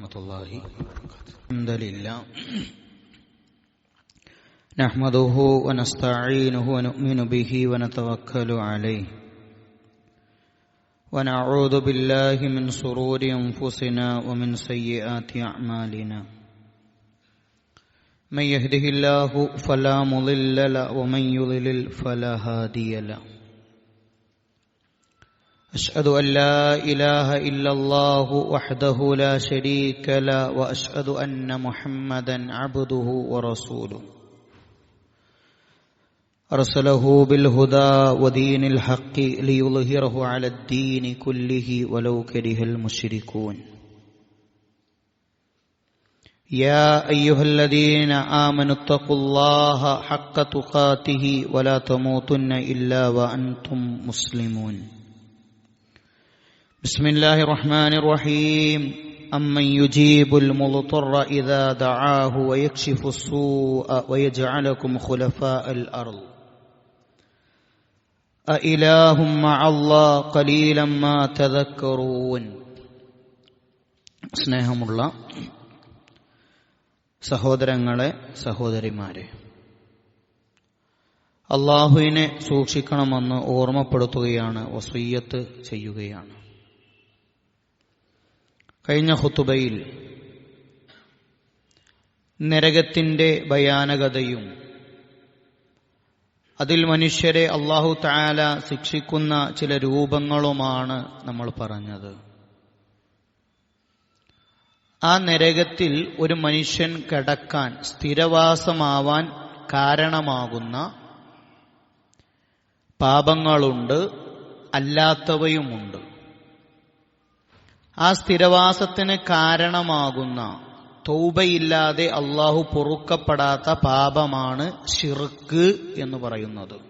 ورحمة الله وبركاته. الحمد لله. نحمده ونستعينه ونؤمن به ونتوكل عليه. ونعوذ بالله من شرور أنفسنا ومن سيئات أعمالنا. من يهده الله فلا مضل له ومن يضلل فلا هادي له. أشهد أن لا إله إلا الله وحده لا شريك له وأشهد أن محمدا عبده ورسوله. أرسله بالهدى ودين الحق ليظهره على الدين كله ولو كره المشركون. يا أيها الذين آمنوا اتقوا الله حق تقاته ولا تموتن إلا وأنتم مسلمون. بسم الله الرحمن الرحيم أمن يجيب المضطر إذا دعاه ويكشف السوء ويجعلكم خلفاء الأرض أإله مع الله قليلا ما تذكرون സ്നേഹമുള്ള സഹോദരങ്ങളെ സഹോദരിമാരെ അള്ളാഹുവിനെ സൂക്ഷിക്കണമെന്ന് ഓർമ്മപ്പെടുത്തുകയാണ് വസയ്യത്ത് ചെയ്യുകയാണ് കഴിഞ്ഞ ഹുത്തുബയിൽ നരകത്തിന്റെ ഭയാനകതയും അതിൽ മനുഷ്യരെ അള്ളാഹു താല ശിക്ഷിക്കുന്ന ചില രൂപങ്ങളുമാണ് നമ്മൾ പറഞ്ഞത്. ആ നരകത്തിൽ ഒരു മനുഷ്യൻ കിടക്കാൻ സ്ഥിരവാസമാവാൻ കാരണമാകുന്ന പാപങ്ങളുണ്ട് അല്ലാത്തവയുമുണ്ട്. ആ സ്ഥിരവാസത്തിന് കാരണമാകുന്ന തൗബയില്ലാതെ അള്ളാഹു പൊറുക്കപ്പെടാത്ത പാപമാണ് ഷിർക്ക് എന്ന് പറയുന്നത്.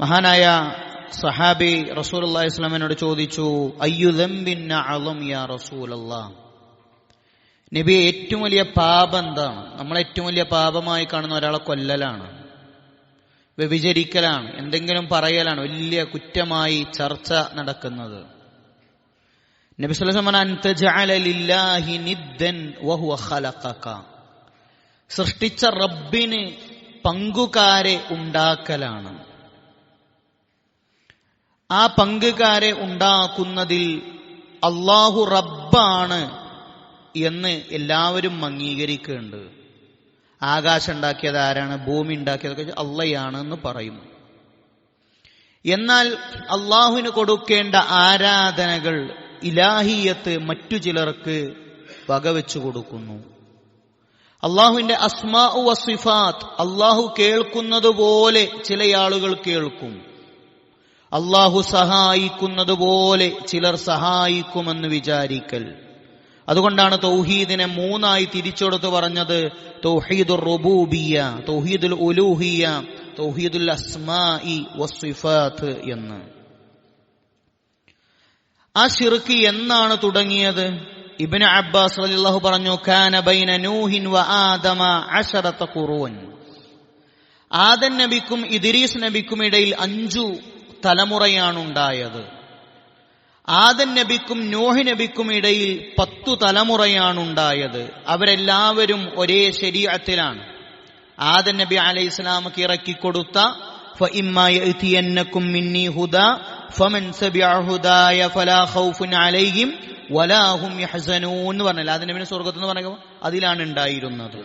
മഹാനായ സഹാബി റസൂൽ അള്ളാഹി ഇസ്ലാമിനോട് ചോദിച്ചു അയ്യുദംബിന്ന അളം യാ റസൂൽ നബി ഏറ്റവും വലിയ പാപം എന്താണ്? നമ്മൾ ഏറ്റവും വലിയ പാപമായി കാണുന്ന ഒരാളെ കൊല്ലലാണ്. വ്യഭിചരിക്കലാണ്. എന്തെങ്കിലും പറയലാണ്. വലിയ കുറ്റമായി ചർച്ച നടക്കുന്നത്. സൃഷ്ടിച്ച റബ്ബിന് പങ്കുകാരെ ഉണ്ടാക്കലാണ്. ആ പങ്കുകാരെ ഉണ്ടാക്കുന്നതിൽ അള്ളാഹു റബ്ബാണ് എന്ന് എല്ലാവരും അംഗീകരിക്കുന്നുണ്ട്. ആകാശം ഉണ്ടാക്കിയത് ആരാണ്? ഭൂമി ഉണ്ടാക്കിയതൊക്കെ അള്ളയാണ് എന്ന് പറയും എന്നാൽ അള്ളാഹുവിന് കൊടുക്കേണ്ട ആരാധനകൾ ഇലാഹിയത്ത് മറ്റു ചിലർക്ക് വകവെച്ചു കൊടുക്കുന്നു. അള്ളാഹുവിന്റെ അസ്മാ വസിഫാത്ത് അള്ളാഹു കേൾക്കുന്നത് പോലെ ചില ആളുകൾ കേൾക്കും. അള്ളാഹു സഹായിക്കുന്നത് പോലെ ചിലർ സഹായിക്കുമെന്ന് വിചാരിക്കൽ. അതുകൊണ്ടാണ് തൗഹീദിനെ മൂന്നായി തിരിച്ചെടുത്ത് പറഞ്ഞത് തൗഹീദുൽ റുബൂബിയ തൗഹീദുൽ ഉലൂഹിയ തൗഹീദുൽ അസ്മാഇ വസിഫാത്ത് എന്ന്. ആ ഷിർക്ക് എന്നാണ് തുടങ്ങിയത്? ഇബിന് അബ്ബാസ് റളിയല്ലാഹു പറഞ്ഞു കാന ബൈന നൂഹിൻ വ ആദമ ആദൻ നബിക്കും ഇദിരീസ് നബിക്കും ഇടയിൽ അഞ്ചു തലമുറയാണ് ഉണ്ടായത്. ആദൻ നബിക്കും നോഹി നബിക്കും ഇടയിൽ പത്തു തലമുറയാണ് ഉണ്ടായത്. അവരെല്ലാവരും ഒരേ ശരീരത്തിലാണ്. ആദൻ നബി അലൈഹി ഇസ്ലാമക്ക് ഇറക്കിക്കൊടുത്ത മിന്നി سبع ഫമൻ فلا خوف عليهم ولا هم يحزنون എന്ന് പറഞ്ഞാൽ അതിന് പിന്നെ സ്വർഗത്തിൽ എന്ന് പറയുമ്പോൾ അതിലാണ് ഉണ്ടായിരുന്നത്.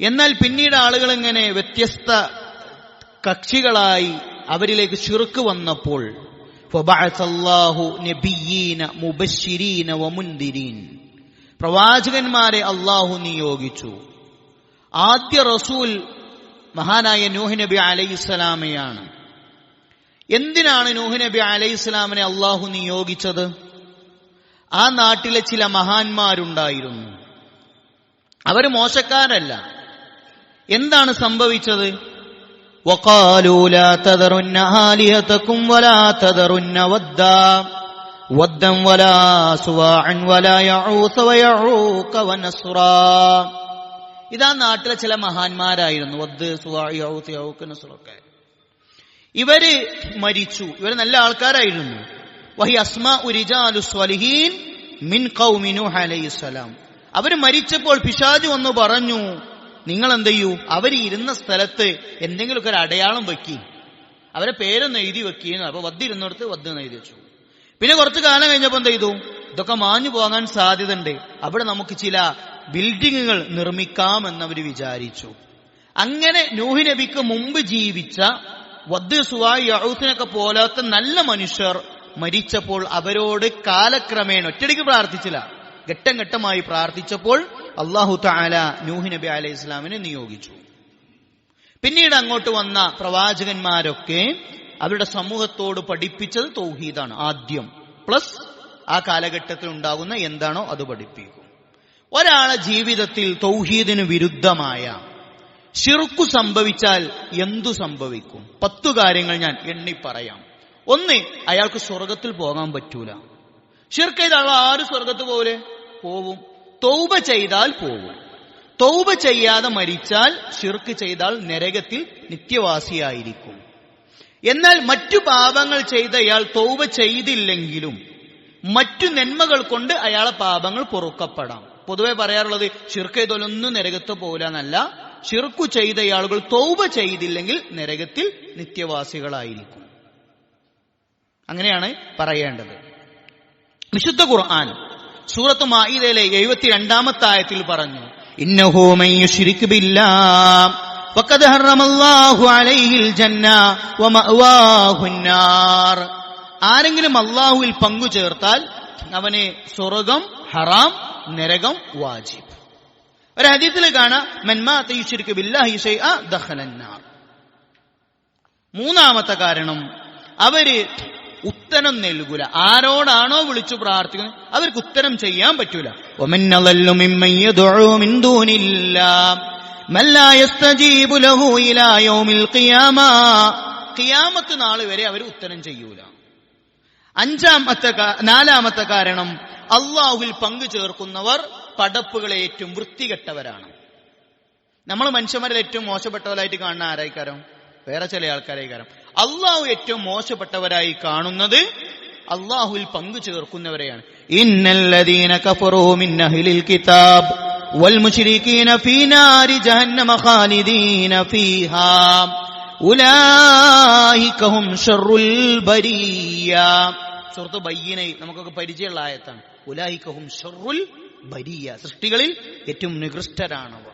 എന്നാൽ പിന്നീട് ആളുകൾ ഇങ്ങനെ വ്യത്യസ്ത കക്ഷികളായി അവരിലേക്ക് ചുരുക്ക് വന്നപ്പോൾ പ്രവാചകന്മാരെ അള്ളാഹു നിയോഗിച്ചു. ആദ്യ റസൂൽ മഹാനായ നൂഹ് നബി അലൈഹിസ്സലാമയാണ് എന്തിനാണ് നൂഹ് നബി അലൈഹിസ്സലാമിനെ അള്ളാഹു നിയോഗിച്ചത് ആ നാട്ടിലെ ചില മഹാന്മാരുണ്ടായിരുന്നു അവർ മോശക്കാരല്ല എന്താണ് സംഭവിച്ചത് وقالوا لا تذرن آلهتكم ولا تذرن ودا ودا ولا سواعا ولا يعوث ويعوق ونسرا ഇതാ നാട്ടിലെ ചില മഹാന്മാരായിരുന്നു. വദ് സുവാഇ ഔത്ത് യൗക്ക് നസ്റൊക്കെ. ഇവർ മരിച്ചു. ഇവർ നല്ല ആൾക്കാരായിരുന്നു. വഹി അസ്മാ മിൻ കൗമിനു അലൈഹിസ്സലാം അവർ മരിച്ചപ്പോൾ പിശാജ് വന്നു പറഞ്ഞു നിങ്ങൾ എന്ത് ചെയ്യൂ അവർ ഇരുന്ന സ്ഥലത്ത് എന്തെങ്കിലുമൊക്കെ ഒരു അടയാളം വെക്കി. അവരെ പേരൊന്ന് എഴുതി വെക്കുകയെന്ന് അപ്പൊ വദ്ദിരുന്നിടത്ത് വദ്ദ് എന്ന് എഴുതി വെച്ചു. പിന്നെ കുറച്ച് കാലം കഴിഞ്ഞപ്പോ എന്ത് ചെയ്തു ഇതൊക്കെ മാഞ്ഞു പോകാൻ സാധ്യതയുണ്ട്. അവിടെ നമുക്ക് ചില ബിൽഡിങ്ങുകൾ നിർമ്മിക്കാമെന്നവർ വിചാരിച്ചു. അങ്ങനെ നൂഹി നബിക്ക് മുമ്പ് ജീവിച്ച വദ്ദ് സുവായി യഹൂസിനൊക്കെ പോലാത്ത നല്ല മനുഷ്യർ മരിച്ചപ്പോൾ അവരോട് കാലക്രമേണ ഒറ്റടിക്ക് പ്രാർത്ഥിച്ചില്ല. ഘട്ടം ഘട്ടമായി പ്രാർത്ഥിച്ചപ്പോൾ അള്ളാഹു താല നൂഹി നബി അലൈഹി ഇസ്ലാമിനെ നിയോഗിച്ചു. പിന്നീട് അങ്ങോട്ട് വന്ന പ്രവാചകന്മാരൊക്കെ അവരുടെ സമൂഹത്തോട് പഠിപ്പിച്ചത് തൗഹീദാണ് ആദ്യം. പ്ലസ് ആ കാലഘട്ടത്തിൽ ഉണ്ടാകുന്ന എന്താണോ അത് പഠിപ്പിക്കും. ഒരാളെ ജീവിതത്തിൽ തൗഹീദിന് വിരുദ്ധമായ ഷിർക്കു സംഭവിച്ചാൽ എന്തു സംഭവിക്കും? പത്തു കാര്യങ്ങൾ ഞാൻ എണ്ണി പറയാം. ഒന്ന് അയാൾക്ക് സ്വർഗത്തിൽ പോകാൻ പറ്റൂല. ഷിർക്ക് ചെയ്ത ആൾ ആര് സ്വർഗത്ത് പോലെ പോവും. തൗബ ചെയ്താൽ പോവും. തൗബ ചെയ്യാതെ മരിച്ചാൽ ഷിർക്ക് ചെയ്താൽ നരകത്തിൽ നിത്യവാസിയായിരിക്കും. എന്നാൽ മറ്റു പാപങ്ങൾ ചെയ്ത അയാൾ തൗബ ചെയ്തില്ലെങ്കിലും മറ്റു നന്മകൾ കൊണ്ട് അയാളെ പാപങ്ങൾ പൊറുക്കപ്പെടാം. പൊതുവെ പറയാറുള്ളത് ശിർക്ക് ചെയ്തൊന്നും നരകത്ത് പോകില്ല എന്നല്ല ചെയ്ത ആളുകൾ തൗബ ചെയ്തില്ലെങ്കിൽ നരകത്തിൽ നിത്യവാസികളായിരിക്കും. അങ്ങനെയാണ് പറയേണ്ടത്. വിശുദ്ധ ഖുർആൻ സൂറത്ത് മായിദയിലെ എഴുപത്തി ആയത്തിൽ പറഞ്ഞു ആരെങ്കിലും അള്ളാഹുവിൽ പങ്കു ചേർത്താൽ അവനെ സ്വർഗം ഹറാം നരകം വാജിബ്. ഒരു ഹദീസിൽ കാണാം മൂന്നാമത്തെ കാരണം അവർ ഉത്തരം നൽകൂല. ആരോടാണോ വിളിച്ചു പ്രാർത്ഥിക്കുന്നത് അവർക്ക് ഉത്തരം ചെയ്യാൻ പറ്റൂല. ഖിയാമത്ത് നാളെ വരെ അവർ ഉത്തരം ചെയ്യൂല. അഞ്ചാമത്തെ നാലാമത്തെ കാരണം അള്ളാഹുവിൽ പങ്കു ചേർക്കുന്നവർ പടപ്പുകളെ ഏറ്റവും വൃത്തികെട്ടവരാണ്. നമ്മൾ മനുഷ്യന്മാരിൽ ഏറ്റവും മോശപ്പെട്ടവരായിട്ട് കാണുന്ന ആരായിക്കാരം? വേറെ ചില ആൾക്കാരായിക്കാരം. അള്ളാഹു ഏറ്റവും മോശപ്പെട്ടവരായി കാണുന്നത് അള്ളാഹുവിൽ പങ്കു ചേർക്കുന്നവരെയാണ്. ഇന്നല്ലദീന കഫറൂ മിൻ അഹ്ലിൽ കിതാബ് വൽ മുശ്രികീന ഫീ നാരി ജഹന്നമ ഫീഹാ. ഉലൈക ഷറുൽ ബരിയ. സുഹൃത്ത് ബയ്യനയിൽ നമുക്കൊക്കെ പരിചയമുള്ള ആയത്താണ്. ഉലാഹിക്കഹും ഷറുൽ ബരിയ. സൃഷ്ടികളിൽ ഏറ്റവും നികൃഷ്ടരാണവർ.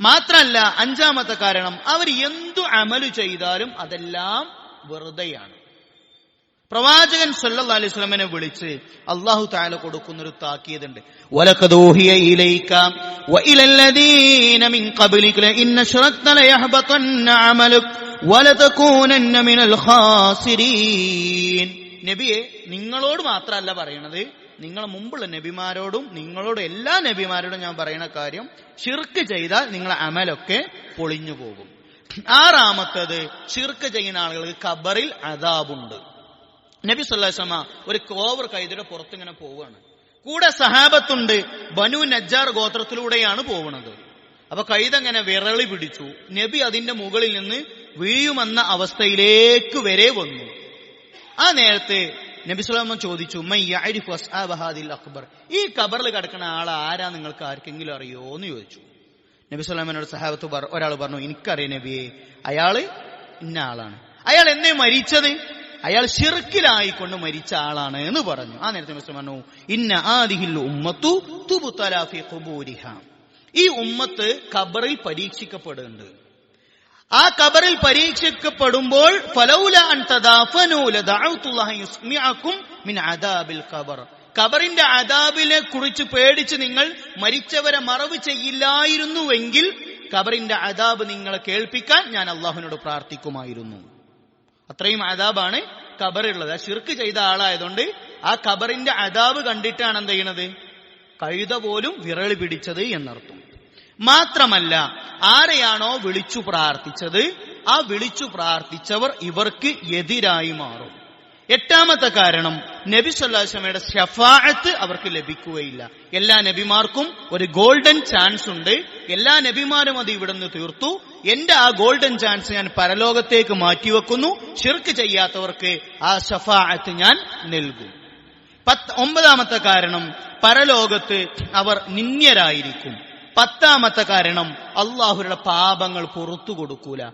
മാത്രല്ല അഞ്ചാമത്തെ കാരണം അവർ എന്തു അമലു ചെയ്താലും അതെല്ലാം വെറുതെയാണ്. പ്രവാചകൻ സല്ലല്ലാഹു അലൈഹി വസല്ലമനെ വിളിച്ച് അള്ളാഹു താല കൊടുക്കുന്ന ഒരു താക്കീതുണ്ട് ഇലൈക മിൻ ഇന്ന മിനൽ ഖാസിരീൻ. നബിയെ നിങ്ങളോട് മാത്രമല്ല പറയണത്. നിങ്ങളെ മുമ്പുള്ള നബിമാരോടും നിങ്ങളോട് എല്ലാ നബിമാരോടും ഞാൻ പറയുന്ന കാര്യം ഷിർക്ക് ചെയ്താൽ നിങ്ങളെ അമലൊക്കെ പൊളിഞ്ഞു പോകും. ആറാമത്തത് ഷിർക്ക് ചെയ്യുന്ന ആളുകൾക്ക് ഖബറിൽ അതാബുണ്ട് നബി സല്ലാസമ ഒരു കോവർ കൈതയുടെ പുറത്തിങ്ങനെ പോവുകയാണ്. കൂടെ സഹാബത്തുണ്ട് ബനു നജ്ജാർ ഗോത്രത്തിലൂടെയാണ് പോകുന്നത് അപ്പൊ കൈതങ്ങനെ വിരളി പിടിച്ചു. നബി അതിന്റെ മുകളിൽ നിന്ന് വീഴുമെന്ന അവസ്ഥയിലേക്ക് വരെ വന്നു. ആ നേരത്തെ നബി സുലാമൻ ചോദിച്ചു "മൻ യഅരിഫു അസ്ഹാബ ഹാദിൽ അക്ബർ ഈ കബറിൽ കിടക്കുന്ന ആൾ ആരാ നിങ്ങൾക്ക് ആർക്കെങ്കിലും അറിയോ എന്ന് ചോദിച്ചു. നബി സുലാമനോട് സഹാബത്ത് ഒരാൾ പറഞ്ഞു എനിക്കറിയാം നബിയെ അയാൾ ഇന്ന ആളാണ്. അയാൾ എന്നെ മരിച്ചത്? അയാൾ ഷിർക്കിലായിക്കൊണ്ട് മരിച്ച ആളാണ് എന്ന് പറഞ്ഞു. ആ നേരത്തെ മിസ്റ്റർ പറഞ്ഞു ഇന്ന ആദിഹിൽ ഉമ്മത്തു തുബുത്തലാഫി ഖുബൂരിഹ. ഈ ഉമ്മത്ത് ഖബറിൽ പരീക്ഷിക്കപ്പെടുന്നുണ്ട്. ആ കബറിൽ പരീക്ഷിക്കപ്പെടുമ്പോൾ ഖബറിന്റെ അദാബിനെ കുറിച്ച് പേടിച്ച് നിങ്ങൾ മരിച്ചവരെ മറവ് ചെയ്യില്ലായിരുന്നുവെങ്കിൽ ഖബറിന്റെ അദാബ് നിങ്ങളെ കേൾപ്പിക്കാൻ ഞാൻ അള്ളാഹുവിനോട് പ്രാർത്ഥിക്കുമായിരുന്നു. അത്രയും അതാബാണ് ഖബറുള്ളത്. ആ ഷിർക്ക് ചെയ്ത ആളായതുകൊണ്ട് ആ ഖബറിന്റെ അതാബ് കണ്ടിട്ടാണ് എന്ത് ചെയ്യണത്? കഴുത പോലും വിരൽ പിടിച്ചത് എന്നർത്ഥം. മാത്രമല്ല ആരെയാണോ വിളിച്ചു പ്രാർത്ഥിച്ചത് ആ വിളിച്ചു പ്രാർത്ഥിച്ചവർ ഇവർക്ക് എതിരായി മാറും. എട്ടാമത്തെ കാരണം നബി സല്ലാസ്മയുടെ ഷഫാഅത്ത് അവർക്ക് ലഭിക്കുകയില്ല. എല്ലാ നബിമാർക്കും ഒരു ഗോൾഡൻ ചാൻസ് ഉണ്ട്. എല്ലാ നബിമാരും അത് ഇവിടെ നിന്ന് തീർത്തു. എന്റെ ആ ഗോൾഡൻ ചാൻസ് ഞാൻ പരലോകത്തേക്ക് മാറ്റിവെക്കുന്നു. ഷിർക്ക് ചെയ്യാത്തവർക്ക് ആ ഷഫാഅത്ത് ഞാൻ നൽകും. പത്ത് ഒമ്പതാമത്തെ കാരണം പരലോകത്ത് അവർ നിന്യരായിരിക്കും പത്താമത്തെ കാരണം അള്ളാഹുരുടെ പാപങ്ങൾ പുറത്തു കൊടുക്കൂല.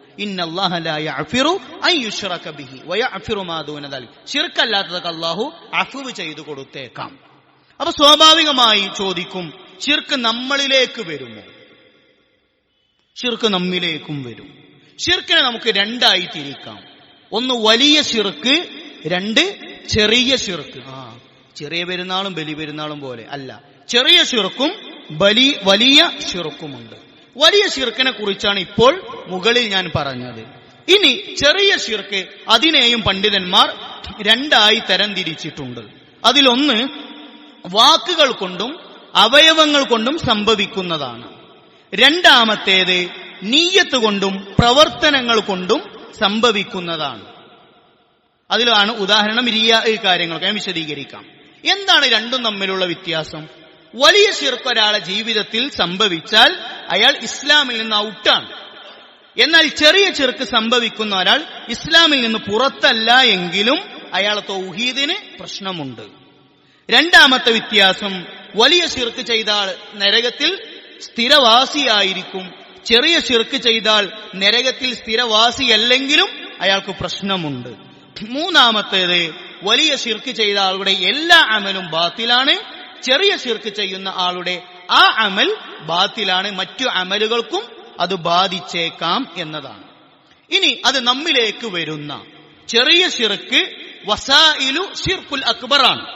ഷിർക്കല്ലാത്തതൊക്കെ അള്ളാഹു അഫുവ് ചെയ്തു കൊടുത്തേക്കാം. അപ്പൊ സ്വാഭാവികമായി ചോദിക്കും ഷിർക്ക് നമ്മളിലേക്ക് വരുമോ? ഷിർക്ക് നമ്മിലേക്കും വരും. ഷിർക്കിനെ നമുക്ക് രണ്ടായി തിരിക്കാം. ഒന്ന് വലിയ ഷിർക്ക് രണ്ട് ചെറിയ ഷിർക്ക് ആ ചെറിയ പെരുന്നാളും ബലി പെരുന്നാളും പോലെ അല്ല. ചെറിയ ഷിർക്കും ബലി വലിയ ഷിർക്കുമുണ്ട് വലിയ ഷിർക്കിനെ കുറിച്ചാണ് ഇപ്പോൾ മുകളിൽ ഞാൻ പറഞ്ഞത്. ഇനി ചെറിയ ശിർക്ക് അതിനെയും പണ്ഡിതന്മാർ രണ്ടായി തരംതിരിച്ചിട്ടുണ്ട്. അതിലൊന്ന് വാക്കുകൾ കൊണ്ടും അവയവങ്ങൾ കൊണ്ടും സംഭവിക്കുന്നതാണ്. രണ്ടാമത്തേത് നീയത്ത് കൊണ്ടും പ്രവർത്തനങ്ങൾ കൊണ്ടും സംഭവിക്കുന്നതാണ്. അതിലാണ് ഉദാഹരണം റിയ കാര്യങ്ങളൊക്കെ വിശദീകരിക്കാം. എന്താണ് രണ്ടും തമ്മിലുള്ള വ്യത്യാസം? വലിയ ശിർക്ക് ഒരാളെ ജീവിതത്തിൽ സംഭവിച്ചാൽ അയാൾ ഇസ്ലാമിൽ നിന്ന് ഔട്ടാണ്. എന്നാൽ ചെറിയ ചെറുക്ക് സംഭവിക്കുന്ന ഒരാൾ ഇസ്ലാമിൽ നിന്ന് പുറത്തല്ല എങ്കിലും അയാൾ തൗഹീദിന് പ്രശ്നമുണ്ട്. രണ്ടാമത്തെ വ്യത്യാസം വലിയ ശിർക്ക് ചെയ്താൽ നരകത്തിൽ സ്ഥിരവാസിയായിരിക്കും. ചെറിയ ശിർക്ക് ചെയ്താൽ നരകത്തിൽ സ്ഥിരവാസിയല്ലെങ്കിലും അയാൾക്ക് പ്രശ്നമുണ്ട്. മൂന്നാമത്തേത് വലിയ ശിർക്ക് ചെയ്ത ആളുടെ എല്ലാ അമലും ബാത്തിലാണ്. ചെറിയ ശിർക്ക് ചെയ്യുന്ന ആളുടെ ആ അമൽ ബാത്തിലാണ് മറ്റു അമലുകൾക്കും അത് ബാധിച്ചേക്കാം എന്നതാണ്. ഇനി അത് നമ്മിലേക്ക് വരുന്ന ചെറിയ ശിർക്ക് വസായിലു ഷിർക്കുൽ അക്ബറാണ്.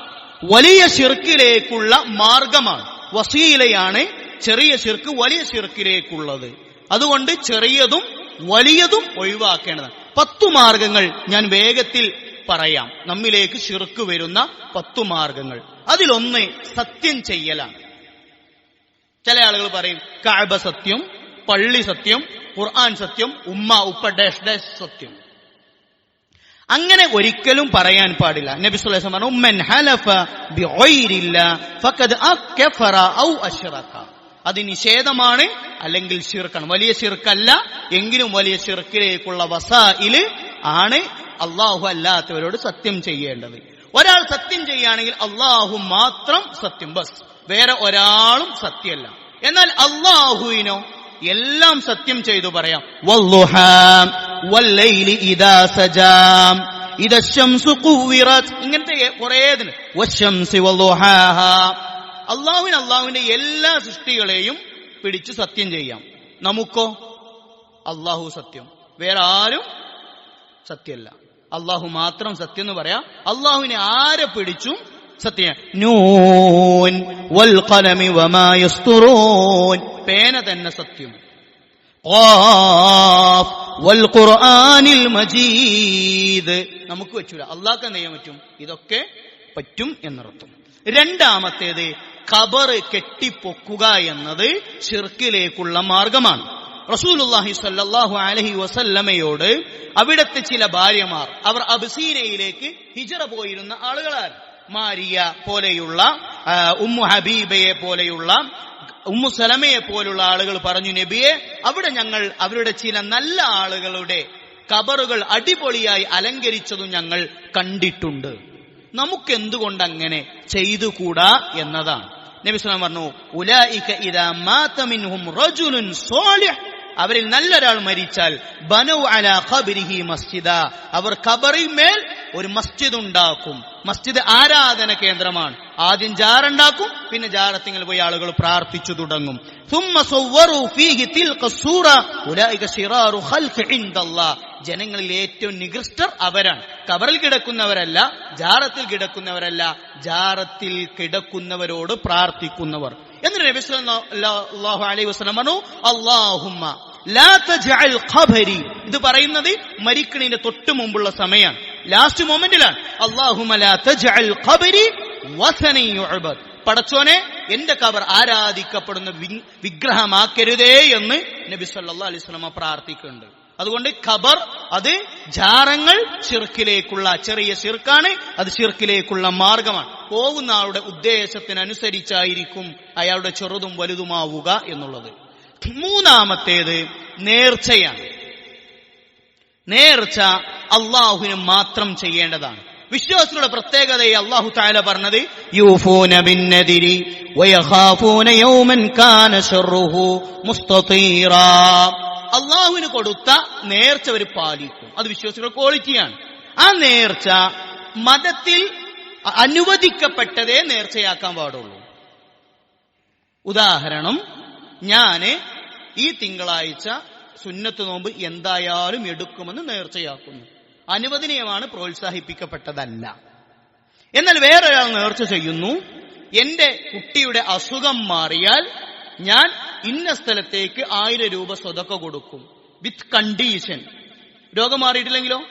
വലിയ ഷിർക്കിലേക്കുള്ള മാർഗമാണ്. വസീലയാണ് ചെറിയ ശിർക്ക് വലിയ ഷിർക്കിലേക്കുള്ളത് അതുകൊണ്ട് ചെറിയതും വലിയതും ഒഴിവാക്കേണ്ടതാണ്. പത്തു മാർഗങ്ങൾ ഞാൻ വേഗത്തിൽ പറയാം. നമ്മിലേക്ക് ശിർക്ക് വരുന്ന പത്തു മാർഗങ്ങൾ. അതിലൊന്ന് സത്യം ചെയ്യലാണ്. ചില ആളുകൾ പറയും കാബ സത്യം പള്ളി സത്യം ഖുർആൻ സത്യം ഉമ്മ ഉപ്പ ഡാഷ് ഡാഷ് സത്യം. അങ്ങനെ ഒരിക്കലും പറയാൻ പാടില്ല. നബി പറഞ്ഞു ഹലഫ ഫഖദ് അക്കഫറ ഔ അത് നിഷേധമാണ് അല്ലെങ്കിൽ ഷിർക്കാണ് വലിയ ഷിർക്കല്ല എങ്കിലും വലിയ ഷിർക്കിലേക്കുള്ള വസായിൽ ആണ് അള്ളാഹു അല്ലാത്തവരോട് സത്യം ചെയ്യേണ്ടത്. ഒരാൾ സത്യം ചെയ്യുകയാണെങ്കിൽ അള്ളാഹു മാത്രം സത്യം ബസ്. വേറെ ഒരാളും സത്യമല്ല. എന്നാൽ അള്ളാഹുവിനോ എല്ലാം സത്യം ചെയ്തു പറയാം. ഇങ്ങനത്തെ കുറേതിന് അള്ളാഹുവിൻ അള്ളാഹുവിന്റെ എല്ലാ സൃഷ്ടികളെയും പിടിച്ച് സത്യം ചെയ്യാം. നമുക്കോ? അള്ളാഹു സത്യം. വേറെ ആരും സത്യമല്ല. അള്ളാഹു മാത്രം സത്യം എന്ന് പറയാം. അള്ളാഹുവിനെ ആരെ പിടിച്ചും സത്യം നൂൻ വൽ വമാ പേന തന്നെ സത്യം. ഖാഫ് വൽ ഖുർആനിൽ മജീദ്. നമുക്ക് വെച്ചൂല അള്ളാഹ്ക്ക് എന്ത് ചെയ്യാൻ പറ്റും? ഇതൊക്കെ പറ്റും എന്നർത്ഥം. രണ്ടാമത്തേത് ഖബർ കെട്ടിപ്പൊക്കുക എന്നത് ഷിർക്കിലേക്കുള്ള മാർഗമാണ്. സ്വല്ലല്ലാഹു അലൈഹി വസല്ലമയോട് അവിടത്തെ ചില ഭാര്യമാർ അവർ അബ്സീരയിലേക്ക് ഹിജറ പോയിരുന്ന ആളുകളാണ്. മാരിയ പോലെയുള്ള ഉമ്മു ഹബീബയെ പോലെയുള്ള ഉമ്മു സലമയെ പോലുള്ള ആളുകൾ പറഞ്ഞു നബിയെ അവിടെ ഞങ്ങൾ അവരുടെ ചില നല്ല ആളുകളുടെ കബറുകൾ അടിപൊളിയായി അലങ്കരിച്ചതും ഞങ്ങൾ കണ്ടിട്ടുണ്ട്. നമുക്ക് എന്തുകൊണ്ട് അങ്ങനെ ചെയ്തുകൂടാ എന്നതാണ്. നബി സ്വലാം പറഞ്ഞു ഉലായിക ഇദാ മാത മിൻഹും റജുലുൻ സ്വാലിഹ് അവരിൽ നല്ലൊരാൾ മരിച്ചാൽ ബനു അല ഖബരിഹി മസ്ജിദ. അവർ ഖബറിൽ മേൽ ഒരു മസ്ജിദ് ഉണ്ടാക്കും. മസ്ജിദ് ആരാധന കേന്ദ്രമാണ്. ആദ്യം ജാറുണ്ടാക്കും പിന്നെ ജാറത്തിങ്ങൾ പോയി ആളുകൾ പ്രാർത്ഥിച്ചു തുടങ്ങും. ജനങ്ങളിൽ ഏറ്റവും നികൃഷ്ടർ അവരാണ്. കവറിൽ കിടക്കുന്നവരല്ല ജാറത്തിൽ കിടക്കുന്നവരല്ല ജാറത്തിൽ കിടക്കുന്നവരോട് പ്രാർത്ഥിക്കുന്നവർ. നബി സല്ലല്ലാഹു അലൈഹി അല്ലാഹുമ്മ ലാ ഖബരി. ഇത് പറയുന്നത് മരിക്കണിന്റെ തൊട്ട് മുമ്പുള്ള സമയമാണ്. ലാസ്റ്റ് മൊമെന്റിലാണ് അല്ലാഹുമ്മ ലാ ഖബരി പടച്ചോനെ എന്റെ കബർ ആരാധിക്കപ്പെടുന്ന വിഗ്രഹമാക്കരുതേ എന്ന് നബി സല്ലാ അലൈഹി സ്വലമ പ്രാർത്ഥിക്കുന്നുണ്ട്. അതുകൊണ്ട് ഖബർ അത് ജാറങ്ങൾ ചിർക്കിലേക്കുള്ള ചെറിയ ചിർക്കാണ് അത് ചിർക്കിലേക്കുള്ള മാർഗമാണ്. പോകുന്ന ആളുടെ ഉദ്ദേശത്തിനനുസരിച്ചായിരിക്കും അയാളുടെ ചെറുതും വലുതുമാവുക എന്നുള്ളത്. മൂന്നാമത്തേത് നേർച്ചയാണ്. നേർച്ച അള്ളാഹുവിന് മാത്രം ചെയ്യേണ്ടതാണ്. വിശ്വാസികളുടെ പ്രത്യേകതയെ അള്ളാഹു താല പറഞ്ഞത് യൂഫൂന ബിന്നദിരി വയഖാഫൂന യൗമൻ കാന ശർറുഹു മുസ്തതീറാ. അള്ളാഹുവിന് കൊടുത്ത നേർച്ച അവർ പാലിക്കും. അത് വിശ്വാസികളുടെ ക്വാളിറ്റിയാണ് ആ നേർച്ച മതത്തിൽ അനുവദിക്കപ്പെട്ടതേ നേർച്ചയാക്കാൻ പാടുള്ളൂ. ഉദാഹരണം ഞാൻ ഈ തിങ്കളാഴ്ച സുന്നത്ത് നോമ്പ് എന്തായാലും എടുക്കുമെന്ന് നേർച്ചയാക്കുന്നു. അനുവദനീയമാണ് പ്രോത്സാഹിപ്പിക്കപ്പെട്ടതല്ല. എന്നാൽ വേറൊരാൾ നേർച്ച ചെയ്യുന്നു. എന്റെ കുട്ടിയുടെ അസുഖം മാറിയാൽ ഞാൻ ഇന്ന സ്ഥലത്തേക്ക് ആയിരം രൂപ സ്വതക്ക കൊടുക്കും. വിത്ത് കണ്ടീഷൻ രോഗം മാറിയിട്ടില്ലെങ്കിലോ?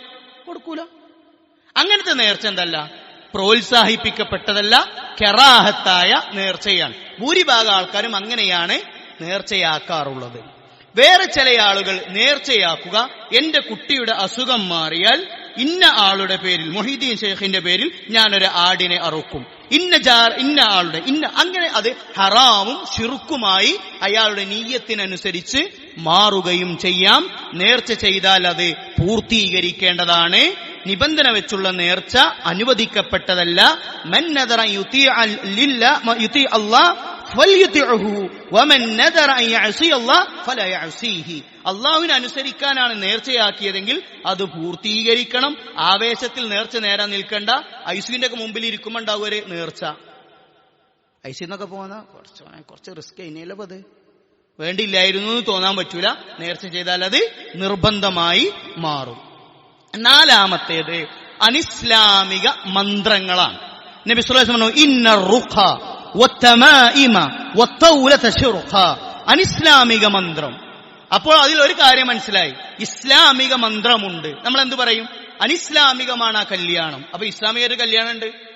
കൊടുക്കൂല. അങ്ങനത്തെ നേർച്ച എന്തല്ല? പ്രോത്സാഹിപ്പിക്കപ്പെട്ടതല്ല കെറാഹത്തായ നേർച്ചയാണ്. ഭൂരിഭാഗം ആൾക്കാരും അങ്ങനെയാണ് നേർച്ചയാക്കാറുള്ളത്. വേറെ ചില ആളുകൾ നേർച്ചയാക്കുക എന്റെ കുട്ടിയുടെ അസുഖം മാറിയാൽ ഇന്ന ആളുടെ പേരിൽ മൊഹീദ്ദീൻ ഷെയ്ഖിന്റെ പേരിൽ ഞാനൊരു ആടിനെ അറുക്കും. ഇന്ന ജാർ ഇന്ന ആളുടെ ഇന്ന അങ്ങനെ അത് ഹറാമും ഷിറുക്കുമായി അയാളുടെ നീയത്തിനനുസരിച്ച് മാറുകയും ചെയ്യാം. നേർച്ച ചെയ്താൽ അത് പൂർത്തീകരിക്കേണ്ടതാണ്. നിബന്ധന വെച്ചുള്ള നേർച്ച അനുവദിക്കപ്പെട്ടതല്ല. അള്ളാഹുവിനെ അനുസരിക്കാനാണ് നേർച്ചയാക്കിയതെങ്കിൽ അത് പൂർത്തീകരിക്കണം. ആവേശത്തിൽ നേർച്ച നേരാൻ നിൽക്കണ്ട. ഐസുവിന്റെ ഒക്കെ മുമ്പിൽ ഇരിക്കുമ്പോണ്ടാവും ഒരു നേർച്ച. ഐസിന്നൊക്കെ പോകുന്ന കുറച്ച് കുറച്ച് റിസ്ക് അതിനല്ലോ അത്? വേണ്ടിയില്ലായിരുന്നു എന്ന് തോന്നാൻ പറ്റൂല. നേർച്ച ചെയ്താൽ അത് നിർബന്ധമായി മാറും. നാലാമത്തേത് അനിസ്ലാമിക മന്ത്രങ്ങളാണ്. നബി സുല്ലല്ലാഹു പറഞ്ഞു ഇന്ന റുഖ അനിസ്ലാമിക മന്ത്രം. അപ്പോൾ അതിൽ ഒരു കാര്യം മനസ്സിലായി. ഇസ്ലാമിക മന്ത്രമുണ്ട്. നമ്മൾ എന്ത് പറയും? അനിസ്ലാമികമാണ് ആ കല്യാണം. അപ്പൊ ഇസ്ലാമിക ഒരു കല്യാണം ഉണ്ട്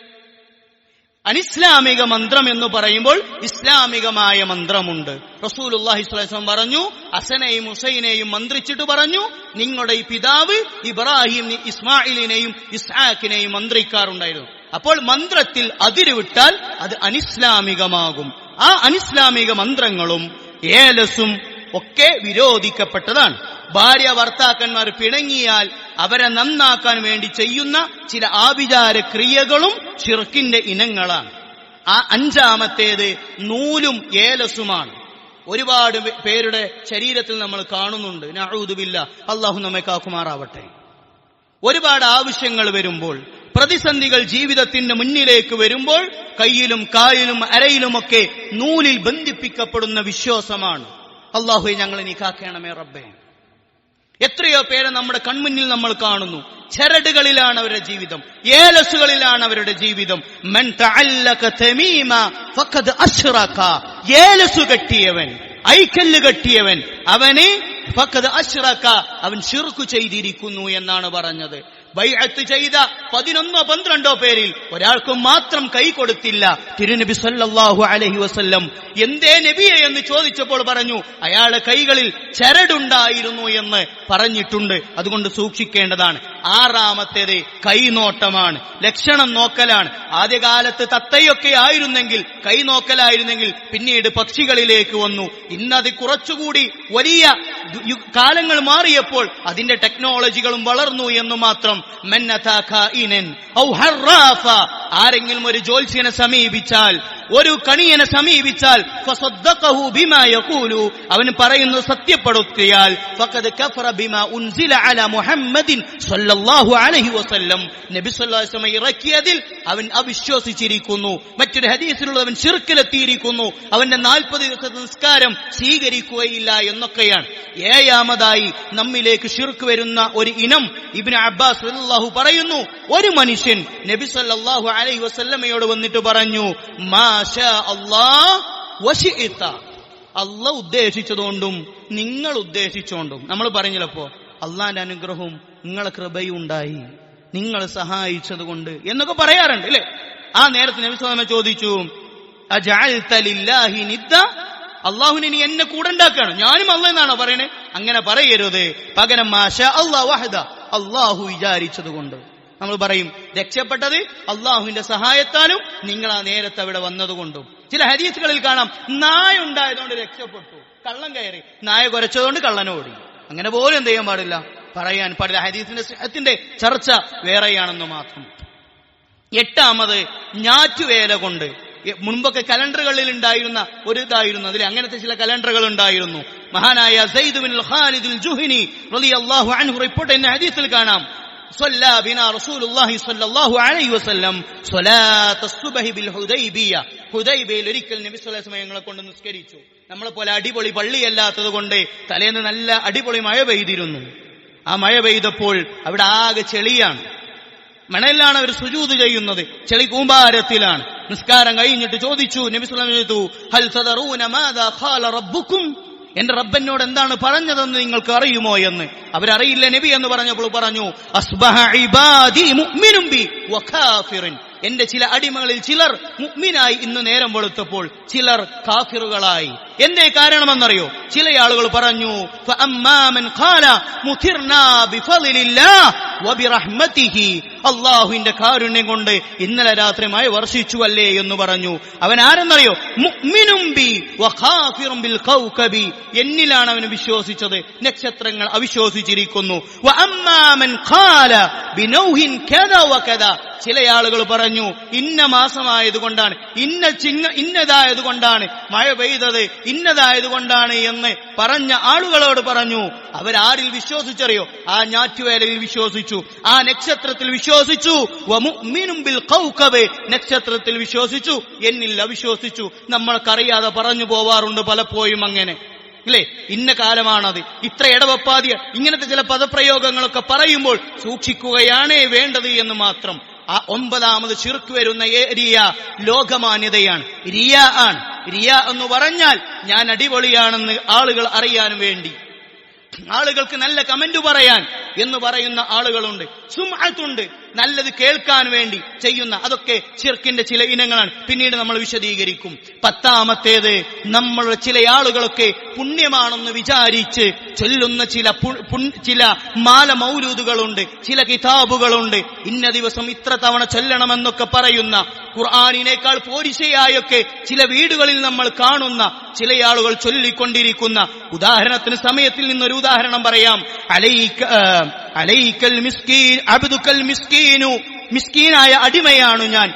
അനിസ്ലാമിക മന്ത്രം എന്ന് പറയുമ്പോൾ ഇസ്ലാമികമായ മന്ത്രമുണ്ട്. റസൂലുല്ലാഹി സ്വലം പറഞ്ഞു അസനെയും ഹുസൈനെയും മന്ത്രിച്ചിട്ട് പറഞ്ഞു നിങ്ങളുടെ ഈ പിതാവ് ഇബ്രാഹിം ഇസ്മായിലിനെയും ഇസ്ഹാക്കിനെയും മന്ത്രിക്കാറുണ്ടായിരുന്നു. അപ്പോൾ മന്ത്രത്തിൽ അതിരുവിട്ടാൽ അത് അനിസ്ലാമികമാകും. ആ അനിസ്ലാമിക മന്ത്രങ്ങളും ഏലസും ഒക്കെ വിരോധിക്കപ്പെട്ടതാണ്. ഭാര്യ ഭർത്താക്കന്മാർ പിണങ്ങിയാൽ അവരെ നന്നാക്കാൻ വേണ്ടി ചെയ്യുന്ന ചില ആഭിചാര ക്രിയകളും ഷിർക്കിന്റെ ഇനങ്ങളാണ്. ആ അഞ്ചാമത്തേത് നൂലും ഏലസുമാണ്. ഒരുപാട് പേരുടെ ശരീരത്തിൽ നമ്മൾ കാണുന്നുണ്ട്. നഅൂദുബില്ല അള്ളാഹു നമ്മെ കാക്കുമാറാവട്ടെ. ഒരുപാട് ആവശ്യങ്ങൾ വരുമ്പോൾ പ്രതിസന്ധികൾ ജീവിതത്തിന്റെ മുന്നിലേക്ക് വരുമ്പോൾ കയ്യിലും കാലിലും അരയിലുമൊക്കെ നൂലിൽ ബന്ധിപ്പിക്കപ്പെടുന്ന വിശ്വാസമാണ്. അള്ളാഹു ഞങ്ങളെ നീ കാക്കണമേ റബ്ബേ. എത്രയോ പേരെ നമ്മുടെ കൺമുന്നിൽ നമ്മൾ കാണുന്നു. ചരടുകളിലാണ് അവരുടെ ജീവിതം. ഏലസുകളിലാണ് അവരുടെ ജീവിതം. കെട്ടിയവൻ ഐക്കല്ല് കെട്ടിയവൻ അവന് അവൻ ഷിർക്ക് ചെയ്തിരിക്കുന്നു എന്നാണ് പറഞ്ഞത്. ബൈഅത്ത് ചെയ്ത പതിനൊന്നോ പന്ത്രണ്ടോ പേരിൽ ഒരാൾക്കും മാത്രം കൈ കൊടുത്തില്ല. തിരുനബി സല്ലാഹു അലഹി വസ്ല്ലം എന്തേ നബിയെ എന്ന് ചോദിച്ചപ്പോൾ പറഞ്ഞു അയാളെ കൈകളിൽ ചരടുണ്ടായിരുന്നു എന്ന് പറഞ്ഞിട്ടുണ്ട്. അതുകൊണ്ട് സൂക്ഷിക്കേണ്ടതാണ്. ആറാമത്തേത് കൈനോട്ടമാണ്. ലക്ഷണം നോക്കലാണ്. ആദ്യകാലത്ത് തത്തയൊക്കെ ആയിരുന്നെങ്കിൽ കൈനോക്കലായിരുന്നെങ്കിൽ പിന്നീട് പക്ഷികളിലേക്ക് വന്നു. ഇന്നത് കുറച്ചുകൂടി വലിയ കാലങ്ങൾ മാറിയപ്പോൾ അതിന്റെ ടെക്നോളജികളും വളർന്നു എന്ന് മാത്രം ആരെങ്കിലും ഒരു ജോത്സ്യനെ സമീപിച്ചാൽ ഒരു കണിയനെ സമീപിച്ചാൽ അവൻ പറയുന്നു സത്യപ്പെടുത്തിയാൽ ഇറക്കിയതിൽ അവൻ അവിശ്വസിച്ചിരിക്കുന്നു. മറ്റൊരു ഹദീസിലുള്ള അവൻ അവന്റെ നാൽപ്പത് ദിവസത്തെ നിസ്കാരം സ്വീകരിക്കുകയില്ല എന്നൊക്കെയാണ്. ഏഴാമതായി നമ്മിലേക്ക് ഷിർക്ക് വരുന്ന ഒരു ഇനം ഇബ്നു അബ്ബാസ് പറയുന്നു. ഒരു മനുഷ്യൻ നബി സല്ലല്ലാഹു അലൈഹി വസല്ലമയോട് വന്നിട്ട് പറഞ്ഞു വശിഇത അല്ല ഉദ്ദേശിച്ചതുകൊണ്ടും നിങ്ങൾ ഉദ്ദേശിച്ചുകൊണ്ടും നമ്മൾ പറഞ്ഞില്ലപ്പോ അള്ളാന്റെ അനുഗ്രഹവും നിങ്ങളെ കൃപയും ഉണ്ടായി. നിങ്ങൾ സഹായിച്ചത് കൊണ്ട് എന്നൊക്കെ പറയാറുണ്ട് അല്ലേ ആ നേരത്തെ നബി സ്വലമ ചോദിച്ചു അള്ളാഹുവിനെ നീ എന്നെ കൂടെ ഉണ്ടാക്കുകയാണ്. ഞാനും അല്ല എന്നാണോ പറയണേ? അങ്ങനെ പറയരുത്. പകരം മാഷ അള്ളാഹ് അള്ളാഹു വിചാരിച്ചതുകൊണ്ട്. നമ്മൾ പറയും രക്ഷപ്പെട്ടത് അള്ളാഹുവിന്റെ സഹായത്താലും നിങ്ങൾ ആ നേരത്തെ അവിടെ വന്നതുകൊണ്ടും. ചില ഹരീസുകളിൽ കാണാം നായ ഉണ്ടായതുകൊണ്ട് രക്ഷപ്പെട്ടു. കള്ളം കയറി. നായ കുരച്ചതുകൊണ്ട് കള്ളനോടി അങ്ങനെ പോലും എന്ത് ചെയ്യാൻ പാടില്ല? പറയാൻ പാടില്ല. ഹരീസിന്റെ സ്നേഹത്തിന്റെ ചർച്ച വേറെയാണെന്ന് മാത്രം. എട്ടാമത് ഞാറ്റുവേല കൊണ്ട്. മുൻപൊക്കെ കലണ്ടറുകളിൽ ഉണ്ടായിരുന്ന ഒരു ഇതായിരുന്നു അതിൽ. അങ്ങനത്തെ ചില കലണ്ടറുകൾ ഉണ്ടായിരുന്നു. മഹാനായ സയ്യിദ് ബിൻ ഖാലിദുൽ ജുഹിനി റളിയല്ലാഹു അൻഹു റിപ്പോർട്ട് എന്ന ഹദീസിൽ കാണാം. صلى بنا رسول الله صلى الله عليه وسلم صلاة الصبح بالحديبية ഹുദൈബയിൽ ഒരിക്കൽ നബി സ്വല്ലല്ലാഹു അലൈഹി വസല്ലം ഞങ്ങളെ കൊണ്ട് നിസ്കരിച്ചു നമ്മളെ പോലെ അടിപൊളി പള്ളിയല്ലാത്തത് കൊണ്ട് തലേന്ന് നല്ല അടിപൊളി മഴ പെയ്തിരുന്നു ആ മഴ പെയ്തപ്പോൾ അവിടെ ആകെ ചെളിയാണ് മണലിലാണ് അവർ സുജൂത് ചെയ്യുന്നത് ചെളി കൂമ്പാരത്തിലാണ് നിസ്കാരം കഴിഞ്ഞിട്ട് ചോദിച്ചു നബി സ്വല്ലല്ലാഹു അലൈഹി വസല്ലം ചോദിച്ചു ഹൽ തദറൂന മാദാ ഖാല റബ്ബുക്കും എന്റെ റബ്ബനോട് എന്താണ് പറഞ്ഞതെന്ന് നിങ്ങൾക്ക് അറിയുമോ എന്ന്? അവരറിയില്ല നബി എന്ന് പറഞ്ഞപ്പോൾ പറഞ്ഞു എന്റെ ചില അടിമകളിൽ ചിലർ മുഗ്മിനായി ഇന്ന് നേരം വെളുത്തപ്പോൾ ചിലർ കാഫിറുകളായി. എന്തേ കാരണമെന്നറിയോ? ചില ആളുകൾ പറഞ്ഞു അള്ളാഹുവിന്റെ കാരുണ്യം കൊണ്ട് ഇന്നലെ രാത്രിയുമായി വർഷിച്ചു അല്ലേ എന്ന് പറഞ്ഞു. അവൻ ആരെന്നറിയോ? എന്നിലാണ് അവന് വിശ്വസിച്ചത്. നക്ഷത്രങ്ങൾ അവിശ്വസിച്ചിരിക്കുന്നു. ചില ആളുകൾ പറഞ്ഞു ഇന്ന മാസമായത് കൊണ്ടാണ് ഇന്ന ചിങ്ങ ഇന്നതായത് കൊണ്ടാണ് മഴ പെയ്തത് ഇന്നതായത് കൊണ്ടാണ് എന്ന് പറഞ്ഞ ആളുകളോട് പറഞ്ഞു. അവരാരിൽ വിശ്വസിച്ചറിയോ? ആ ഞാറ്റുവേലയിൽ വിശ്വസിച്ചു. ആ നക്ഷത്രത്തിൽ വിശ്വസിച്ചു വമുഅ്മിനും ബിൽ നക്ഷത്രത്തിൽ വിശ്വസിച്ചു. എന്നിൽ അവിശ്വസിച്ചു. നമ്മൾക്കറിയാതെ പറഞ്ഞു പോവാറുണ്ട് പലപ്പോഴും അങ്ങനെ. ഇല്ലേ? ഇന്ന കാലമാണത്. ഇത്ര ഇടവപ്പാതിയ ഇങ്ങനത്തെ ചില പദപ്രയോഗങ്ങളൊക്കെ പറയുമ്പോൾ സൂക്ഷിക്കുകയാണേ വേണ്ടത് എന്ന് മാത്രം. ആ ഒമ്പതാമത് ചിർക്ക് വരുന്ന ഏരിയ ലോകമാന്യതയാണ്. റിയ ആണ്. റിയ എന്ന് പറഞ്ഞാൽ ഞാൻ അടിപൊളിയാണെന്ന് ആളുകൾ അറിയാൻ വേണ്ടി. ആളുകൾക്ക് നല്ല കമന്റ് പറയാൻ എന്ന് പറയുന്ന ആളുകളുണ്ട്. സുമത്തുണ്ട് നല്ലത് കേൾക്കാൻ വേണ്ടി ചെയ്യുന്ന അതൊക്കെ ചിർക്കിന്റെ ചില ഇനങ്ങളാണ്. പിന്നീട് നമ്മൾ വിശദീകരിക്കും. പത്താമത്തേത് നമ്മൾ ചില ആളുകളൊക്കെ പുണ്യമാണെന്ന് വിചാരിച്ച് ചൊല്ലുന്ന ചില ചില മാല മൗലൂദുകളുണ്ട് ചില കിതാബുകളുണ്ട്. ഇന്ന ദിവസം ഇത്ര തവണ ചൊല്ലണമെന്നൊക്കെ പറയുന്ന ഖുർആാനിനേക്കാൾ പോരിശയായൊക്കെ ചില വീടുകളിൽ നമ്മൾ കാണുന്ന ചില ആളുകൾ ചൊല്ലിക്കൊണ്ടിരിക്കുന്ന. ഉദാഹരണത്തിന് സമയത്തിൽ നിന്നൊരു ഉദാഹരണം പറയാം. അലൈക്ക അലൈക്കൽ മിസ്കീൻ അബ്ദുക്കൽ മിസ്കീനു മിസ്കീനായ അടിമയാണ് ഞാൻ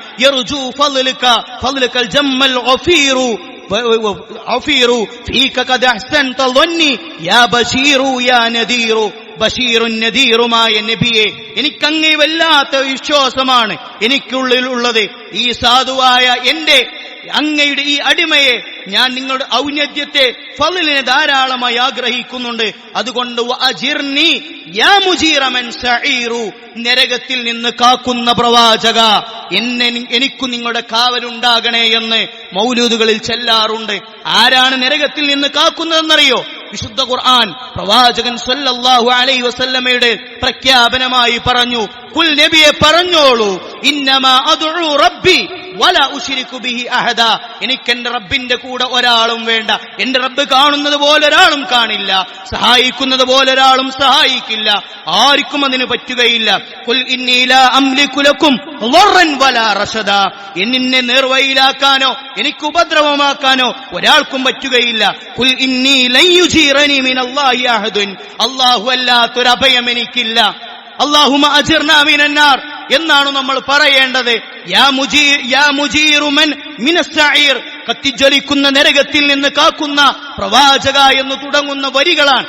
ബഷീറും നദീറുമായ നബിയെ എനിക്കങ്ങേ വല്ലാത്ത വിശ്വാസമാണ് എനിക്കുള്ളിലുള്ളത് ഈ സാധുവായ എന്റെ അങ്ങയുടെ ഈ അടിമയെ ഞാൻ നിങ്ങളുടെ ഔന്നത്യത്തെ ഫലിനെ ധാരാളമായി ആഗ്രഹിക്കുന്നുണ്ട്. അതുകൊണ്ട് നരകത്തിൽ നിന്ന് കാക്കുന്ന പ്രവാചക എന്നെ എനിക്കു നിങ്ങളുടെ കാവലുണ്ടാകണേ എന്ന് മൗലൂദുകളിൽ ചെല്ലാറുണ്ട്. ആരാണ് നരകത്തിൽ നിന്ന് കാക്കുന്നതെന്നറിയോ? വിശുദ്ധ ഖുർആൻ പ്രവാചകൻ സല്ലല്ലാഹു അലൈഹി വസല്ലമയുടെ പ്രഖ്യാപനമായി പറഞ്ഞു കുൽ നബിയെ പറഞ്ഞോളൂ ഇന്നമാ അദ്ഉ റബ്ബി വല ഉശ്രികു ബിഹി അഹദ. എനിക്ക് എന്റെ റബ്ബിന്റെ കൂടെ ഒരാളും വേണ്ട. എന്റെ റബ്ബ് കാണുന്നത് പോലെ ഒരാളും കാണില്ല. സഹായിക്കുന്നത് പോലെ ഒരാളും സഹായിക്കില്ല. ആർക്കും അതിന് പറ്റുകയില്ല. കുൽ ഇന്നി ലാ അംലികു ലക്കും ളറൻ വലാ റഷദ എന്നെ നേർവയിലാക്കാനോ എനിക്ക് ഉപദ്രവമാക്കാനോ ഒരാൾക്കും പറ്റുകയില്ല. കുൽ ഇന്നി ലൻ യുജീറനി മിനല്ലാഹി അഹദുൻ. അല്ലാഹു അല്ലാത്തൊരു അഭയം എനിക്കില്ല. അള്ളാഹുമ അജിർനാമിനാർ എന്നാണ് നമ്മൾ പറയേണ്ടത്. യാ മുജീ യാ കത്തിജ്വലിക്കുന്ന നരകത്തിൽ നിന്ന് കാക്കുന്ന പ്രവാചക എന്ന് തുടങ്ങുന്ന വരികളാണ്.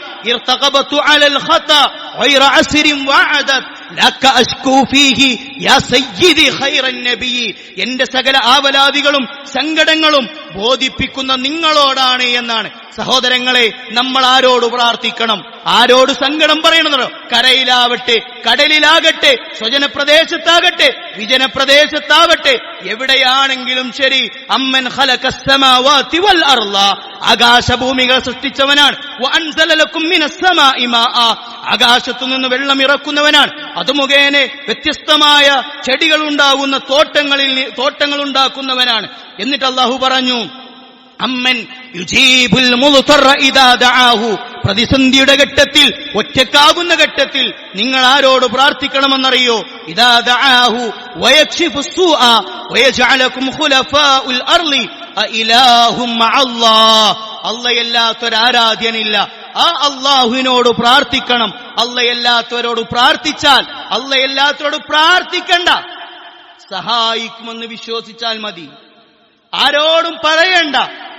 എന്റെ സകല ആവലാദികളും സങ്കടങ്ങളും ബോധിപ്പിക്കുന്ന നിങ്ങളോടാണ് എന്നാണ്. സഹോദരങ്ങളെ നമ്മൾ ആരോട് പ്രാർത്ഥിക്കണം. ആരോട് സങ്കടം പറയണമെന്നോ? കരയിലാവട്ടെ കടലിലാകട്ടെ സ്വജന പ്രദേശത്താകട്ടെ വിജന പ്രദേശത്താവട്ടെ എവിടെയാണെങ്കിലും ശരി അമ്മൻ ആകാശഭൂമികൾ സൃഷ്ടിച്ചവനാണ്. ആകാശത്തു നിന്ന് വെള്ളം ഇറക്കുന്നവനാണ്. അത് മുഖേന വ്യത്യസ്തമായ ചെടികൾ ഉണ്ടാകുന്ന തോട്ടങ്ങളിൽ തോട്ടങ്ങൾ ഉണ്ടാക്കുന്നവനാണ് എന്നിട്ട് അള്ളാഹു പറഞ്ഞു അമ്മൻ യുജീബുൽ പ്രതിസന്ധിയുടെ ഘട്ടത്തിൽ ഒറ്റക്കാകുന്ന ഘട്ടത്തിൽ നിങ്ങൾ ആരോട് പ്രാർത്ഥിക്കണമെന്നറിയോ? ഇദാ ദആഹു വയക്ഷിഫു സൂഅ വയജഅലകും ഖുലഫാഉൽ അർളി. അഇലാഹും മഅല്ലാഹ് അല്ലയല്ലാത്തൊരു ആരാധ്യനില്ല ആ അള്ളാഹുവിനോട് പ്രാർത്ഥിക്കണം. അല്ലയല്ലാത്തവരോട് പ്രാർത്ഥിച്ചാൽ അല്ലയല്ലാത്തവരോട് പ്രാർത്ഥിക്കണ്ട. സഹായിക്കുമെന്ന് വിശ്വസിച്ചാൽ മതി. ആരോടും പറയണ്ട.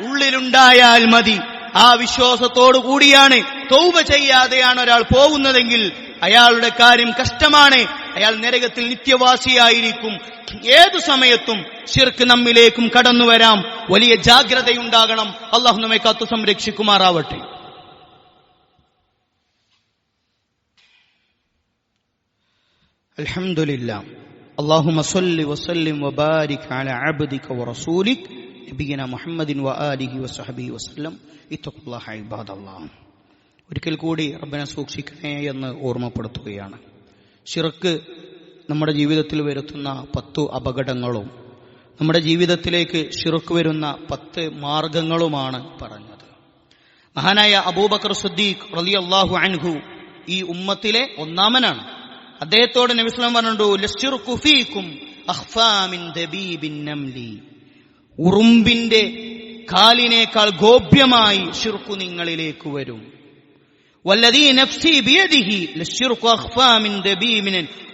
ഉള്ളിലുണ്ടായാൽ മതി. ആ വിശ്വാസത്തോടു കൂടിയാണ് തൗബ ചെയ്യാതെയാണ് ഒരാൾ പോകുന്നതെങ്കിൽ അയാളുടെ കാര്യം കഷ്ടമാണ്. അയാൾ നരകത്തിൽ നിത്യവാസിയായിരിക്കും. ഏതു സമയത്തും ശിർക്ക് നമ്മിലേക്കും കടന്നു വരാം. വലിയ ജാഗ്രതയുണ്ടാകണം. അള്ളാഹു നമ്മെ കാത്തു സംരക്ഷിക്കുമാറാവട്ടെ. അലഹമില്ല اللهم صل وسلم وبارك على عبدك ورسولك نبينا محمد وآله وصحبه وسلم اتقوا الله عباد الله ഒരിക്കൽ കൂടി റബ്ബനെ സൂക്ഷിക്കണേ എന്ന് ഓർമ്മപ്പെടുത്തുകയാണ് ഷിർക്ക് നമ്മുടെ ജീവിതത്തിൽ വരുത്തുന്ന പത്തു അപകടങ്ങളും നമ്മുടെ ജീവിതത്തിലേക്ക് ഷിർക്ക് വരുന്ന പത്ത് മാർഗങ്ങളുമാണ് പറഞ്ഞത് മഹാനായ അബൂബക്കർ സുദ്ദീഖ് റളിയല്ലാഹു അൻഹു ഈ ഉമ്മത്തിലെ ഒന്നാമനാണ് അദ്ദേഹത്തോട് നബിസ്ലാം പറഞ്ഞു ഉറുമ്പിന്റെ കാലിനേക്കാൾ ഗോപ്യമായി ഷിർക്കു നിങ്ങളിലേക്ക് വരും.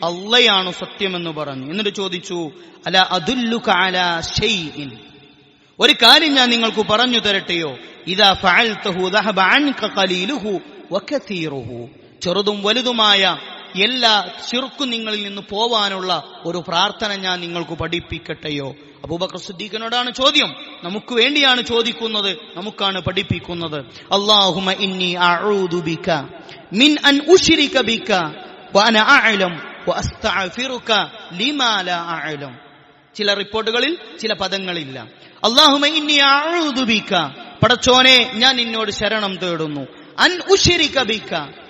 അള്ളയാണ് സത്യമെന്ന് പറഞ്ഞു. എന്നിട്ട് ചോദിച്ചു അല ഷൈഇൻ ഒരു കാര്യം ഞാൻ നിങ്ങൾക്ക് പറഞ്ഞു തരട്ടെയോ? ഇതാ ചെറുതും വലുതുമായ എല്ലാ ചെറുക്കും നിങ്ങളിൽ നിന്ന് പോവാനുള്ള ഒരു പ്രാർത്ഥന ഞാൻ നിങ്ങൾക്ക് പഠിപ്പിക്കട്ടെയോ? അബൂബക്കർ സിദ്ദീഖിനോടാണ് ചോദ്യം. നമുക്ക് വേണ്ടിയാണ് ചോദിക്കുന്നത് നമുക്കാണ് പഠിപ്പിക്കുന്നത്. അള്ളാഹുമ ഇന്നി ബിക മിൻ അൻ ബിക ലിമാ ലാ ചില റിപ്പോർട്ടുകളിൽ ചില പദങ്ങളില്ല. അള്ളാഹുമ ഇന്നി ബിക പടച്ചോനെ ഞാൻ നിന്നോട് ശരണം തേടുന്നു. അൻ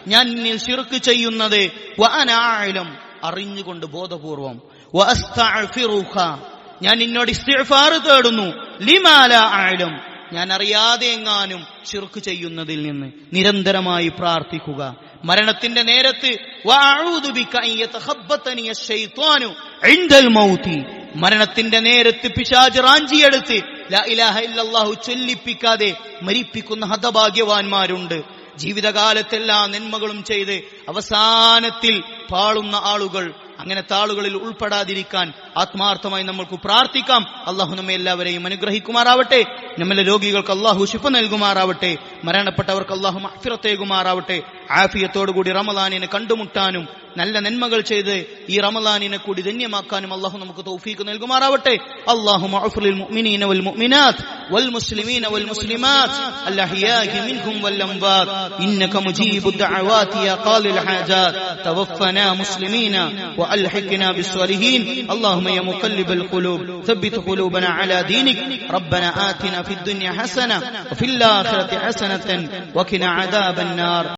ഞാൻ ശിർക്ക് ചെയ്യുന്നത് വനായാലും അറിഞ്ഞുകൊണ്ട് ബോധപൂർവം. ഞാൻ നിന്നോട് ഇസ്തിഗ്ഫാർ തേടുന്നു. ലിമാല ആയാലും ഞാൻ അറിയാതെ എങ്ങാനും ശിർക്ക് ചെയ്യുന്നതിൽ നിന്ന് നിരന്തരമായി പ്രാർത്ഥിക്കുക. മരണത്തിന്റെ നേരത്ത് മരണത്തിന്റെ നേരത്ത് പിശാജ് റാഞ്ചിയെടുത്ത് ചൊല്ലിപ്പിക്കാതെ മരിപ്പിക്കുന്ന ഹതഭാഗ്യവാന്മാരുണ്ട്. ജീവിതകാലത്തെല്ലാ നന്മകളും ചെയ്ത് അവസാനത്തിൽ പാളുന്ന ആളുകൾ അങ്ങനത്തെ ആളുകളിൽ ഉൾപ്പെടാതിരിക്കാൻ ആത്മാർത്ഥമായി നമ്മൾക്ക് പ്രാർത്ഥിക്കാം. അള്ളാഹു നമ്മെ എല്ലാവരെയും അനുഗ്രഹിക്കുമാറാവട്ടെ. നമ്മളെ രോഗികൾക്ക് അള്ളാഹു ശിഫ നൽകുമാറാവട്ടെ. മരണപ്പെട്ടവർക്ക് അള്ളാഹു അഫിറത്തേകുമാറാവട്ടെ ആഫിയത്തോടുകൂടി റമദാനിനെ കണ്ടുമുട്ടാനും നല്ല നന്മകൾ ചെയ്ത് ഈ റമദാനിനെ കൂടി ധന്യമാക്കാനും അള്ളാഹു നമുക്ക് തൗഫീക്ക് നൽകുമാറാവട്ടെ അള്ളാഹു المؤمنين والمؤمنات والمسلمين والمسلمات الأحياء منهم والأموات إنك مجيب الدعوات يا قاضي الحاجات توفنا مسلمين وألحقنا بالصالحين اللهم يا مقلب القلوب ثبت قلوبنا على دينك ربنا آتنا في الدنيا حسنة وفي الآخرة حسنة وقنا عذاب النار